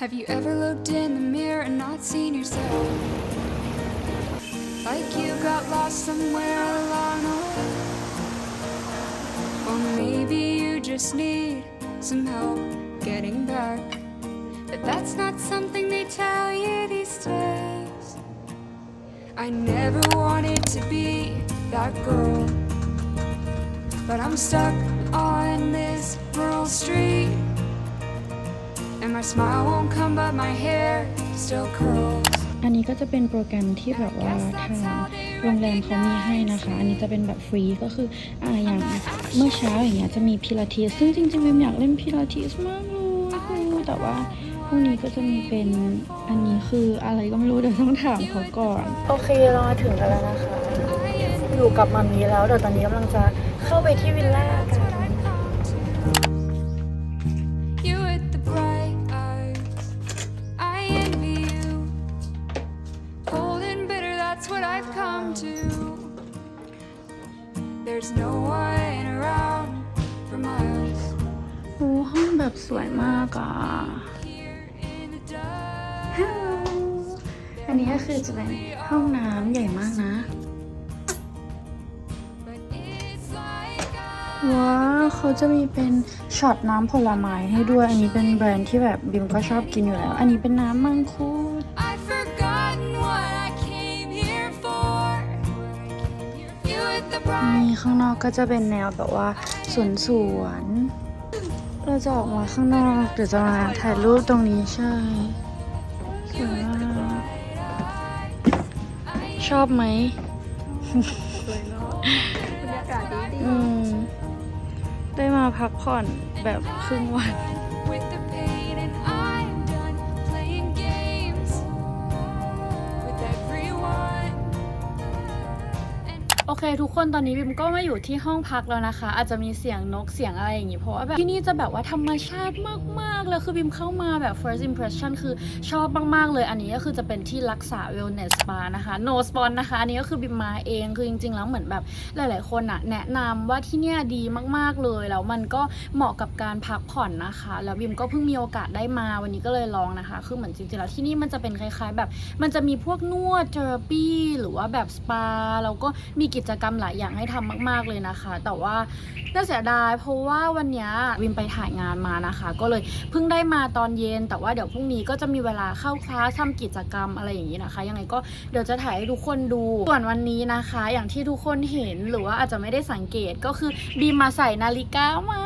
Have you ever looked in the mirror and not seen yourself? Like you got lost somewhere along the way. Or maybe you just need some help getting back. But that's not something they tell you these days. I never wanted to be that girl. But I'm stuck on this rural street. And my smile won't come, but my hair still curls. อันนี้ก็จะเป็นโปรแกรมที่แบบว่าทางโรงแรมเขามีให้นะคะ อันนี้จะเป็นแบบฟรีก็คืออ่าอย่างเมื่อเช้าอย่างเงี้ยจะมีพิลาทิสซึ่งจริงๆวิมอยากเล่นพิลาทิสมากเลยคือแต่ว่าพรุ่งนี้ก็จะมีเป็นอันนี้คืออะไรก็ไม่รู้เดี๋ยวต้องถามเขาก่อน โอเคเรามาถึงกันแล้วนะคะ อยู่กับมามีแล้วเดี๋ยวตอนนี้กำลังจะเข้าไปที่วิลล่ากัน There's no one around for miles. โอ้ห้องแบบสวยมากอะ Here in the dark. ฮัลโหลอันนี้ก็คือจะเป็นห้องน้ำใหญ่มากนะ But it's like I ว้าวเขาจะมีเป็นช็อตน้ำผลไม้ให้ด้วย อันนี้เป็นแบรนด์ที่แบบบิมก็ชอบกินอยู่แล้ว อันนี้เป็นน้ำมังคุด นี่ข้างนอกก็จะเป็นแนวแบบว่าสวนสวนๆเราจะออกมาข้างนอกเดี๋ยวจะมาถ่ายรูปตรงนี้ใช่สวยมากชอบไหมอืมได้มาพักผ่อนแบบครึ่งวัน เคทุกคนตอนนี้บิมก็มาอยู่ที่ห้องพักแล้วนะคะ อาจจะมีเสียงนกเสียงอะไรอย่างงี้เพราะว่าแบบที่นี่จะแบบว่าธรรมชาติมากๆเลยคือบิมเข้ามาแบบ first impression คือชอบมากๆเลยอันนี้ก็คือจะเป็นที่รักษา wellness spa นะคะ no spon นะคะอันนี้ก็คือบิมมาเองคือจริง ๆ แล้วเหมือนแบบหลาย ๆ คนอะแนะนำว่าที่เนี่ยดีมากๆเลยแล้วมันก็เหมาะกับการพักผ่อนนะคะ แล้วบิมก็เพิ่งมีโอกาสได้มาวันนี้ก็เลยลองนะคะ คือเหมือนจริงๆแล้วที่นี่มันจะเป็นคล้าย ๆ แบบ มันจะมีพวกนวดเทอราปีหรือว่าแบบสปาแล้วก็มีกิจกรรมหลายอย่างให้ทำมากๆเลยนะคะ แต่ว่าน่าเสียดายเพราะว่าวันนี้วิมไปถ่ายงานมานะคะ ก็เลยเพิ่งได้มาตอนเย็น แต่ว่าเดี๋ยวพรุ่งนี้ก็จะมีเวลาเข้าคลาสทำกิจกรรมอะไรอย่างนี้นะคะ ยังไงก็เดี๋ยวจะถ่ายให้ทุกคนดู ส่วนวันนี้นะคะ อย่างที่ทุกคนเห็นหรือว่าอาจจะไม่ได้สังเกตก็คือบีมมาใส่นาฬิกามา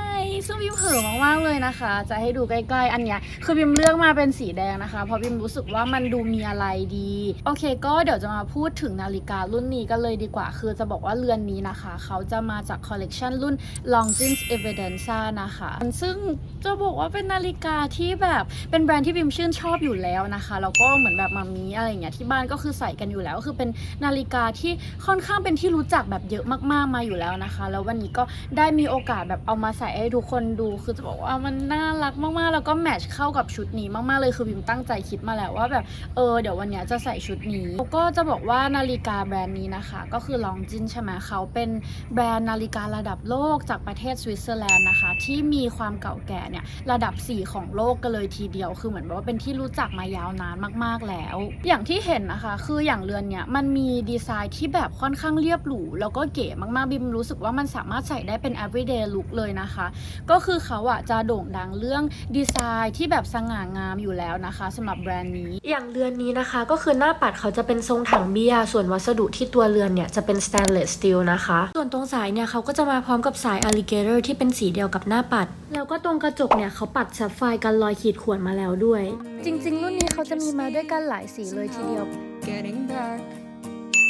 ซึ่งบีมเผลอมากๆเลยนะคะ จะให้ดูใกล้ๆ อันเนี้ยคือบีมเลือกมาเป็นสีแดงนะคะ เพราะบีมรู้สึกว่ามันดูมีอะไรดี โอเค ก็เดี๋ยวจะมาพูดถึงนาฬิการุ่นนี้กันเลยดีกว่า คือจะบอกว่าเรือนนี้นะคะ เขาจะมาจากคอลเลกชันรุ่น Longines Evidenza นะคะ ซึ่งจะบอกว่าเป็นนาฬิกาที่แบบเป็นแบรนด์ที่บิมชื่นชอบอยู่แล้วนะคะแล้วก็เหมือนแบบมามีอะไรอย่างเงี้ยที่บ้านก็คือใส่กันอยู่แล้วก็คือเป็นนาฬิกาที่ค่อนข้างเป็นที่รู้จักแบบเยอะมากๆมาอยู่แล้วนะคะ แล้ววันนี้ก็ได้มีโอกาสแบบเอามาใส่ให้ทุกคนดูคือจะบอกว่ามันน่ารักมากๆ แล้วก็แมทช์เข้ากับชุดนี้มากๆเลยคือบิมตั้งใจคิดมาแล้วว่าแบบเออเดี๋ยววันเนี้ยจะใส่ชุดนี้แล้วก็จะบอกว่านาฬิกาแบรนด์นี้นะคะ ก็คือลองจินใช่ไหมเขาเป็นแบรนด์นาฬิการะดับโลกจากประเทศสวิตเซอร์แลนด์นะคะ ที่มีความเก่าแก่เนี่ยระดับ 4 ของโลกกันเลยทีเดียว คือเหมือนแบบว่าเป็นที่รู้จักมายาวนานมากๆแล้ว อย่างที่เห็นนะคะ คืออย่างเรือนเนี่ยมันมีดีไซน์ที่แบบค่อนข้างเรียบหรูแล้วก็เก๋มากๆบิมรู้สึกว่ามันสามารถใส่ได้เป็น everyday look เลยนะคะก็คือเขาอะจะโด่งดังเรื่องดีไซน์ที่แบบสง่างามอยู่แล้วนะคะสำหรับแบรนด์นี้ อย่างเรือนนี้นะคะ ก็คือหน้าปัดเขาจะเป็นทรงถังเบียร์ส่วนวัสดุที่ตัวเรือนเนี่ยจะเป็น stainless steel นะคะ ส่วนตรงสายเนี่ยเขาก็จะมาพร้อมกับสาย alligator ที่เป็นสีเดียวกับหน้าปัด แล้วก็ตรงกระจกเนี่ยเขาปัดแซฟไฟร์กันรอยขีดข่วนมาแล้วด้วย จริง ๆ รุ่นนี้เขาจะมีมาด้วยกันหลายสีเลยทีเดียว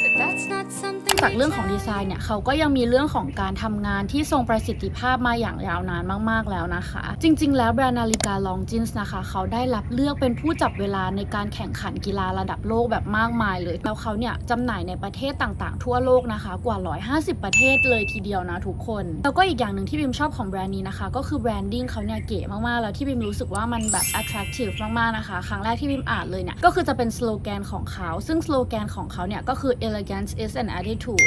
จาก they เรื่องของดีไซน์เนี่ยเขาก็ยังมีเรื่องของการทำงานที่ทรงประสิทธิภาพมาอย่างยาวนานมากๆแล้วนะคะ จริง ๆ แล้วแบรนด์นาฬิกาลองจินส์นะคะ เขาได้รับเลือกเป็นผู้จับเวลาในการแข่งขันกีฬาระดับโลกแบบมากมายเลยแล้วเขาเนี่ยจำหน่ายในประเทศต่างๆ ทั่วโลกนะคะ กว่า 150 ประเทศเลยทีเดียวนะทุกคน แล้วก็อีกอย่างหนึ่งที่บิมชอบของแบรนด์นี้นะคะ ก็คือแบรนดิ้งเขาเนี่ยเก๋มากๆแล้วที่บิมรู้สึกว่ามันแบบ attractive มากๆนะคะ ครั้งแรกที่บิมอ่านเลยเนี่ยก็คือจะเป็นสโลแกนของเขาซึ่งสโลแกนของเขาเนี่ยก็คือ elegance is an attitude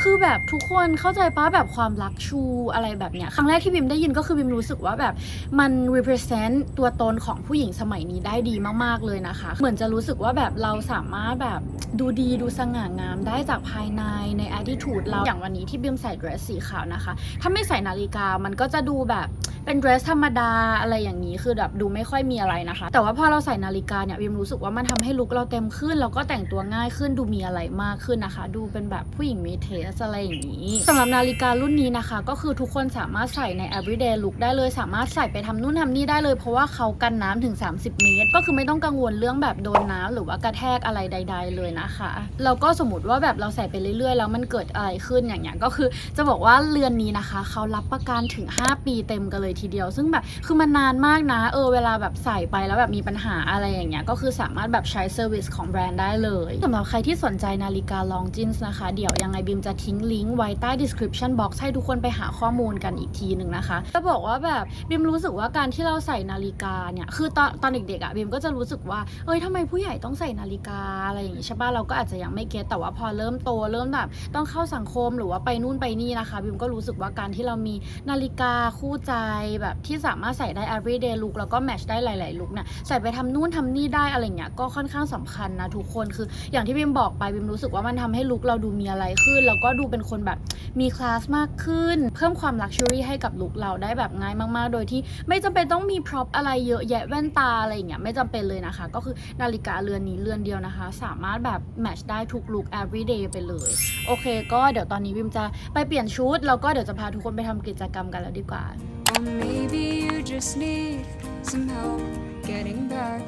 คือแบบทุกคนเข้าใจป้าแบบความรักชูอะไรแบบเนี้ยครั้งแรกที่บิมได้ยินก็คือบิมรู้สึกว่าแบบมัน represent ตัวตนของผู้หญิงสมัยนี้ได้ดีมากๆเลยนะคะ เหมือนจะรู้สึกว่าแบบเราสามารถแบบดูดีดูสง่างามได้จากภายในใน attitude เราอย่างวันนี้ที่บิมใส่ dress สีขาวนะคะ ถ้าไม่ใส่นาฬิกามันก็จะดูแบบเป็น dress ธรรมดาอะไรอย่างนี้คือแบบดูไม่ค่อยมีอะไรนะคะ แต่ว่าพอเราใส่นาฬิกาเนี่ยบิมรู้สึกว่ามันทำให้ลุคเราเต็มขึ้นแล้วก็แต่งตัวง่ายขึ้นดูมีอะไรมากขึ้นนะคะ ดูเป็นแบบผู้หญิงมีเทสอะไรอย่างนี้สำหรับนาฬิการุ่นนี้นะคะ ก็คือทุกคนสามารถใส่ใน everyday look ได้เลยสามารถใส่ไปทำนู่นทำนี่ได้เลย เพราะว่าเขากันน้ำถึง 30 เมตร ก็คือไม่ต้องกังวลเรื่องแบบโดนน้ำหรือว่ากระแทกอะไรใด ๆ เลยนะคะแล้วก็สมมติว่าแบบเราใส่ไปเรื่อยๆ แล้วมันเกิดอะไรขึ้นอย่างเงี้ยก็คือจะบอกว่าเรือนนี้นะคะเขารับประกันถึง 5 ปีเต็มกันเลยทีเดียว ซึ่งแบบคือมันนานมากนะเออเวลาแบบใส่ไปแล้วแบบมีปัญหาอะไรอย่างเงี้ยก็คือสามารถแบบใช้เซอร์วิสของแบรนด์ได้เลยสำหรับใครที่สนใจนาฬิกาลองจินส์นะคะ เดี๋ยวยังไงบิมจะทิ้งลิงก์ไว้ใต้ description box ให้ทุกคนไปหาข้อมูลกันอีกทีหนึ่งนะคะจะบอกว่าแบบบิมรู้สึกว่าการที่เราใส่นาฬิกาเนี่ยคือตอนตอนเด็กๆอะบิมก็จะรู้สึกว่าเอ้ยทำไมผู้ใหญ่ต้องใส่นาฬิกาอะไรอย่างงี้ใช่ป่ะเราก็อาจจะยังไม่เก็ตแต่ว่าพอเริ่มโตเริ่มแบบต้องเข้าสังคมหรือว่าไปนู่นไปนี่นะคะบิมก็รู้สึกว่าการที่เรามีนาฬิกาคู่ใจแบบที่สามารถใส่ได้ everyday look แล้วก็แมทชได้หลายๆลุคเนี่ยใส่ไปทำนู่นทำนี่ได้อะไรเงี้ยก็ค่อนข้างสำคัญนะทุกคนคืออย่างที่บิมบอกไปบิมรู้สึกว่ามันทำให้ลุคเราดูมีอะไรขึ้นแล้วก็ดูเป็นคนแบบมีคลาสมากขึ้น เพิ่มความลักชัวรี่ให้กับลุคเราได้แบบง่ายมากๆ โดยที่ไม่จำเป็นต้องมีพร็อพอะไรเยอะแยะแว่นตาอะไรอย่างเงี้ยไม่จำเป็นเลยนะคะ ก็คือนาฬิกาเรือนนี้เรือนเดียวนะคะ สามารถแบบแมทชได้ทุกลุค everyday ไปเลยโอเค ก็เดี๋ยวตอนนี้บิมจะไปเปลี่ยนชุดแล้วก็เดี๋ยวจะพาทุกคนไปทำกิจกรรมกันแล้วดีกว่า Or maybe you just need some help getting back.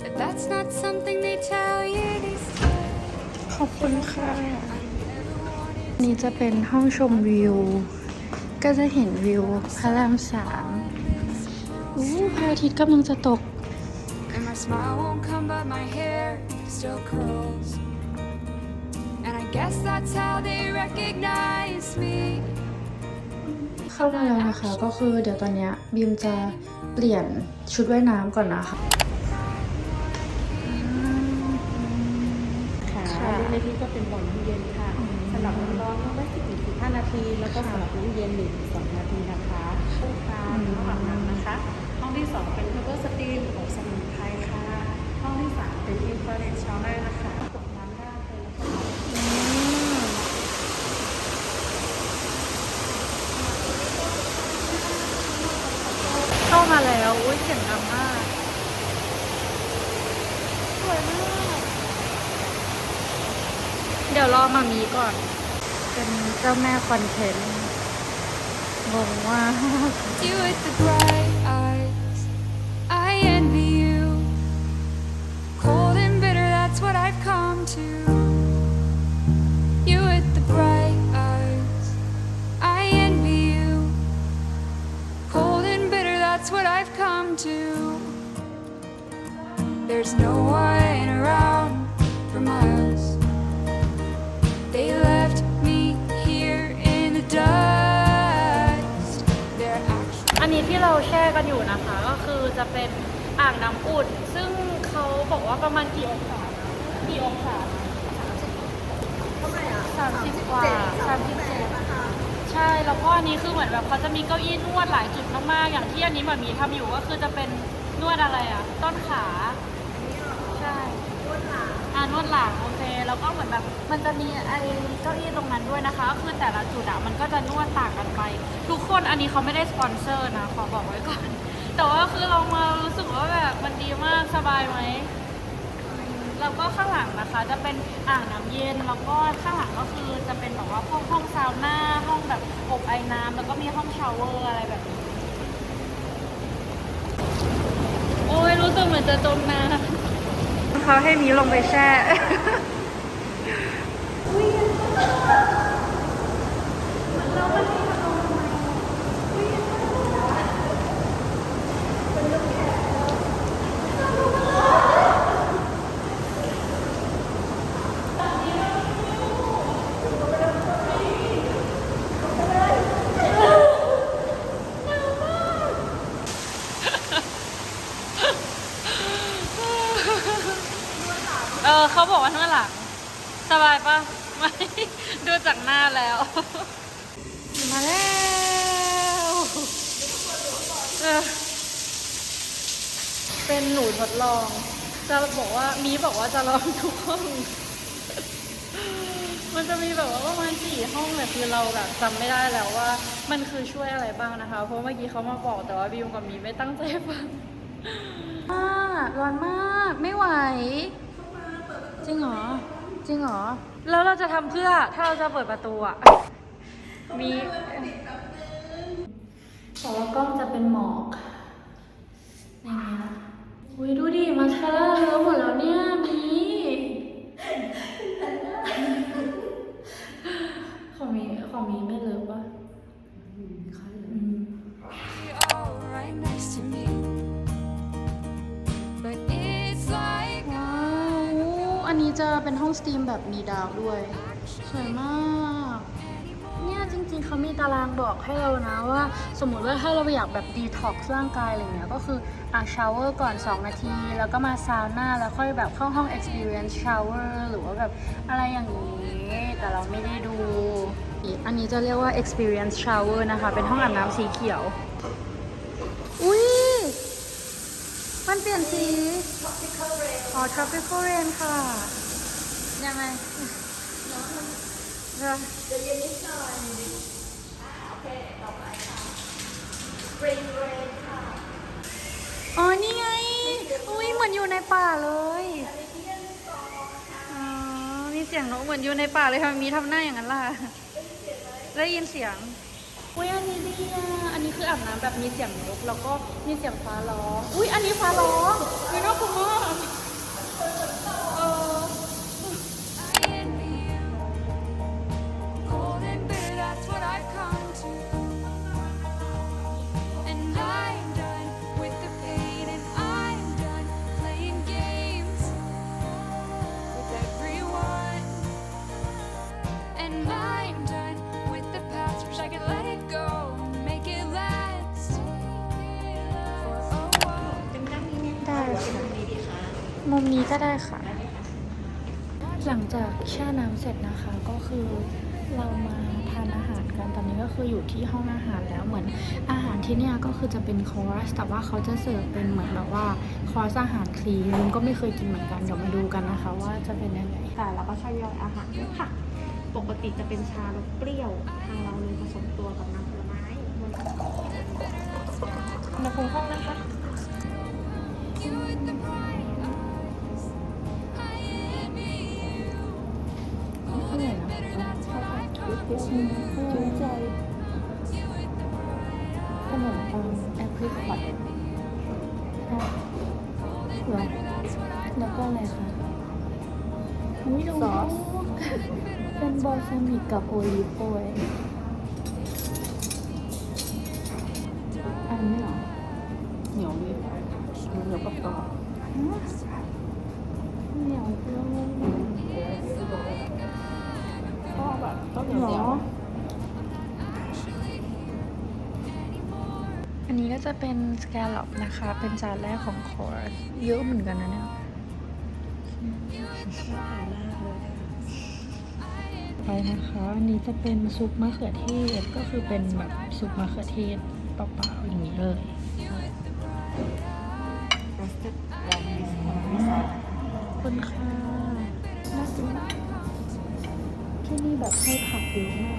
But that's not something they tell you these days. ขอบคุณค่ะ นี่จะเป็นห้องชมวิว ก็จะเห็นวิวพระรามสามอู้พระอาทิตย์กำลังจะตก And my smile won't come, but my hair still curls. And I guess that's how they recognize me. เข้ามาแล้วนะคะ ก็คือเดี๋ยวตอนเนี้ยบิมจะเปลี่ยนชุดว่ายน้ำก่อนนะคะ ค่ะเล็กๆนี่ก็เป็นบ่อน้ำเย็นค่ะสำหรับน้ำร้อนก็ได้สิบถึงสิบห้านาที แล้วก็สำหรับน้ำเย็นหนึ่งถึงสองนาทีนะคะคู่ค่ะห้องอาบน้ำนะคะ ห้องที่สองเป็นเทเบิลสตรีมอบสมุนไพรค่ะ ห้องที่สามเป็นอินฟราเรดชาวเนอร์นะคะตกน้ำได้เลยแล้วก็เข้ามาแล้ว อุ้ยเสียงดังมาก สวยมาก เดี๋ยวรอมามีก่อน เป็นเจ้าแม่คอนเทนต์งงว่าก You with the bright เราแช่กันอยู่นะคะ ก็คือจะเป็นอ่างน้ำอุ่น ซึ่งเขาบอกว่าประมาณกี่องศานะกี่องศาสามสิบกว่าสามสิบเจ็ดใช่ แล้วก็อันนี้คือเหมือนแบบเขาจะมีเก้าอี้นวดหลายจุดมากๆ อย่างที่อันนี้แบบมีทำอยู่ก็คือจะเป็นนวดอะไรอะ ต้นขา ใช่ นวดหลังอ่านวดหลังโอเค แล้วก็เหมือนแบบมันจะมีไอ้เก้าอี้ตรงนั้นด้วยนะคะ ก็คือแต่ละจุดอะมันก็จะนวดต่างกันไปทุก คนอันนี้เขาไม่ได้สปอนเซอร์นะขอบอกไว้ก่อน แต่ว่าคือเรามารู้สึกว่าแบบมันดีมากสบายไหมแล้วก็ข้างหลังนะคะ จะเป็นอ่างน้ำเย็นแล้วก็ข้างหลังก็คือจะเป็นแบบว่าพวกห้องซาวน่าห้องแบบอบไอ้น้ำแล้วก็มีห้องชาวเวอร์อะไรแบบนี้โอ้ยรู้สึกเหมือนจะจมน้ำเขาให้มีลงไปแช่เออเขาบอกว่านวดหลัง สบายปะไม่ ดูจากหน้าแล้ว มาแล้วเออเป็นหนูทดลอง จะบอกว่ามีบอกว่าจะลองทุกห้อง มันจะมีแบบว่าประมาณสี่ห้องเนี่ยคือเราแบบจำไม่ได้แล้วว่า มันคือช่วยอะไรบ้างนะคะ เพราะเมื่อกี้เขามาบอกแต่ว่าบิวกับมีไม่ตั้งใจฟังมากร้อนมากไม่ไหว จริงเหรอ จริงเหรอ แล้วเราจะทำเพื่อถ้าเราจะเปิดประตูอะมีแต่ว่ากล้องจะเป็นหมอกอย่างเงี้ย อุ้ยดูดิมาสคาร่าเลอะหมดแล้วเนี่ยมีของมีของมีไม่เลอะปะอืม You're all right next to me. But it's like ว้าวอันนี้จะเป็นห้องสตรีมแบบมีดาวด้วย สวยมากเนี่ยจ ริงๆเขามีตารางบอกให้เรานะว่า สมมุติว่าถ้าเราอยากแบบดีท็อกซ์ร่างกายอะไรเงี้ยก็คืออะชาวเวอร์ก่อน 2 นาที แล้วก็มาซาวน่าแล้วค่อยแบบเข้าห้อง experience shower หรือว่าแบบอะไรอย่างนี้ แต่เราไม่ได้ดู อันนี้จะเรียกว่า experience shower นะคะ เป็นห้องอาบน้ำสีเขียว อุ้ยมันเปลี่ยนสีอ๋อ tropical rain ค่ะ ยังไงจะเย็นนิดหน่อยโอเค ต่อไปค่ะ rain rain ค่ะอ๋อ นี่ไง อุ้ยเหมือนอยู่ในป่าเลยอ๋อมีเสียงนกเหมือนอยู่ในป่าเลยทำไมมีทำหน้าอย่างนั้นล่ะ ได้ยินเสียงอุ้ยอันนี้ดีอะอันนี้คืออาบน้ำแบบมีเสียงนกแล้วก็มีเสียงฟ้าร้อง อุ้ยอันนี้ฟ้าร้องไม่น่ากลัวมาก มุมนี้ก็ได้ค่ะ หลังจากแช่น้ำเสร็จนะคะก็คือเรามาทานอาหารกันตอนนี้ก็คืออยู่ที่ห้องอาหารแล้วเหมือนอาหารที่เนี่ยก็คือจะเป็นคอร์สแต่ว่าเขาจะเสิร์ฟเป็นเหมือนแบบว่าคอร์สอาหารคลีนลุงก็ไม่เคยกินเหมือนกันเดี๋ยวมาดูกันนะคะ ว่าจะเป็นยังไงค่ะแล้วก็ทยอยอาหารด้วยค่ะ ปกติจะเป็นชารสเปรี้ยวทางเราเลยผสมตัวกับน้ำผลไม้บนอุณหภูมิห้องนะคะ I've come to. จุใจ You with the bright ขนมปังแอปเปิลคอตเหรอ that's what I've แล้วก็อะไรคะอุ้ยดูซอสเป็นบอลซามิกกับโอลิฟโอย ชอบแบบต้นเหนียวหรเหนียอ วอันนี้ก็จะเป็นสแกลลอปนะคะ เป็นจานแรกของคอร์สเยอะเหมือนกันนะเนี่ย ไปนะคะอันนี้จะเป็นซุปมะเขือเทศก็คือเป็นแบบซุปมะเขือเทศเปล่าๆอย่างนี้เลย roasted lamb with with sauce ขอบคุณค่ะ แบบให้ผักเยอะมาก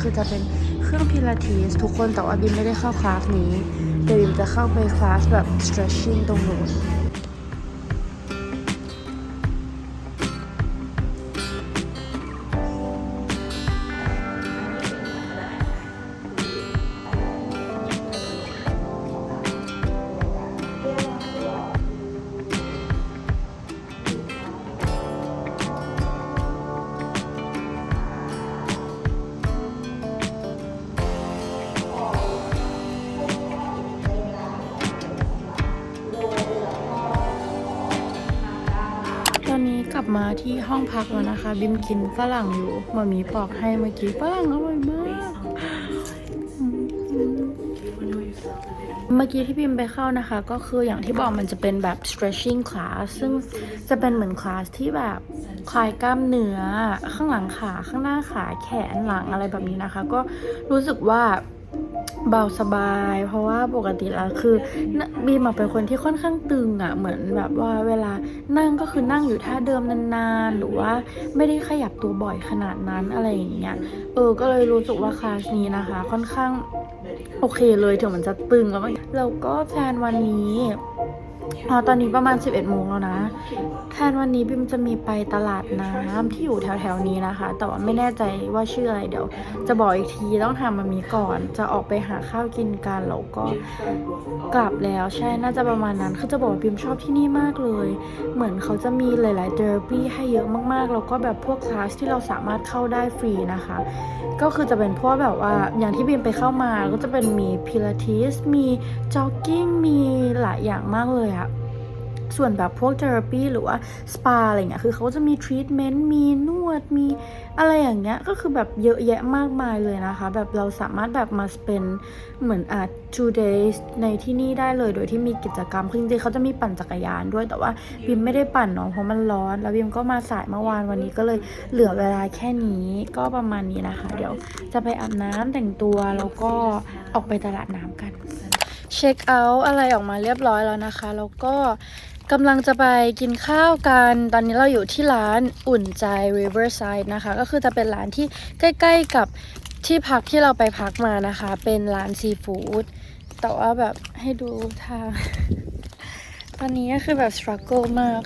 คือจะเป็นเครื่องพิลาทิสทุกคนแต่ว่าบิมไม่ได้เข้าคลาสนี้เดี๋ยวบิมจะเข้าไปคลาสแบบ stretching ตรงนู้น ตอนนี้กลับมาที่ห้องพักแล้วนะคะ บิมกินฝรั่งอยู่มามีปอกให้เมื่อกี้ฝรั่งอร่อยมาก เมื่อกี้ที่พิมไปเข้านะคะ ก็คืออย่างที่บอกมันจะเป็นแบบ stretching class ซึ่งจะเป็นเหมือนคลาสที่แบบคลายกล้ามเนื้อ ข้างหลังขา ข้างหน้าขาแขนหลังอะไรแบบนี้นะคะ ก็รู้สึกว่า เบาสบาย เพราะว่าปกติแล้วคือบีมาเป็นคนที่ค่อนข้างตึงอะ่ะเหมือนแบบว่าเวลานั่งก็คือนั่งอยู่ท่าเดิมนานๆ หรือว่าไม่ได้ขยับตัวบ่อยขนาดนั้นอะไรอย่างเงี้ยเออก็เลยรู้สึกว่าคลาสนี้นะคะ ค่อนข้างโอเคเลยถึงมันจะตึงแล้วแล้วก็แฟนวันนี้ อ๋อตอนนี้ประมาณ 11โมงแล้วนะแพลนวันนี้บิมจะมีไปตลาดน้ำที่อยู่แถวๆนี้นะคะ แต่ว่าไม่แน่ใจว่าชื่ออะไรเดี๋ยว จะบอกอีกทีต้องถามมามีก่อน จะออกไปหาข้าวกินกันแล้วก็กลับแล้วใช่น่าจะประมาณนั้นคือจะบอกว่าบิมชอบที่นี่มากเลย เหมือนเขาจะมีหลายๆเดอร์บี้ให้เยอะมากๆ แล้วก็แบบพวกคลาสที่เราสามารถเข้าได้ฟรีนะคะ ก็คือจะเป็นพวกแบบว่าอย่างที่บีมไปเข้ามาก็จะเป็นมีพิลาทิสมีจ็อกกิ้งมีหลายอย่างมากเลยอะ ส่วนแบบพวกเทอราปีหรือว่าสปาอะไรเงี้ยคือเขาจะมีทรีทเมนต์มีนวดมีอะไรอย่างเงี้ยก็คือแบบเยอะแยะมากมายเลยนะคะ แบบเราสามารถแบบมาสเปนเหมือนอะ two days ในที่นี่ได้เลยโดยที่มีกิจกรรมคือจริงๆเขาจะมีปั่นจักรยานด้วยแต่ว่าบิมไม่ได้ปั่นเนาะเพราะมันร้อน แล้วบิมก็มาสายเมื่อวานวันนี้ก็เลยเหลือเวลาแค่นี้ก็ประมาณนี้นะคะ เดี๋ยวจะไปอาบน้ำแต่งตัวแล้วก็ออกไปตลาดน้ำกัน เช็คเอาท์อะไรออกมาเรียบร้อยแล้วนะคะ แล้วก็ กำลังจะไปกินข้าวกัน ตอนนี้เราอยู่ที่ร้านอุ่นใจ Riverside นะคะ ก็คือจะเป็นร้านที่ใกล้ ๆ กับที่พักที่เราไปพักมานะคะ เป็นร้านซีฟู้ด แต่ว่าแบบให้ดูทาง ตอนนี้ก็คือแบบ struggle มาก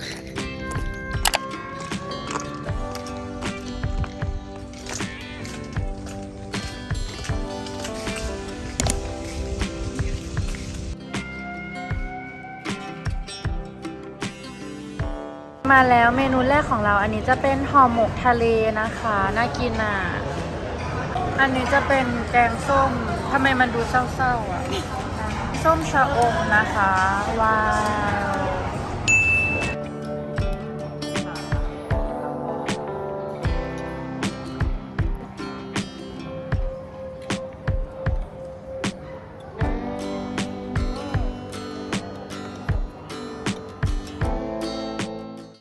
มาแล้วเมนูแรกของเราอันนี้จะเป็นห่อหมกทะเลนะคะ น่ากินอะ อันนี้จะเป็นแกงส้มทำไมมันดูเศร้าๆอะ ส้มชะอมนะคะ ว้าว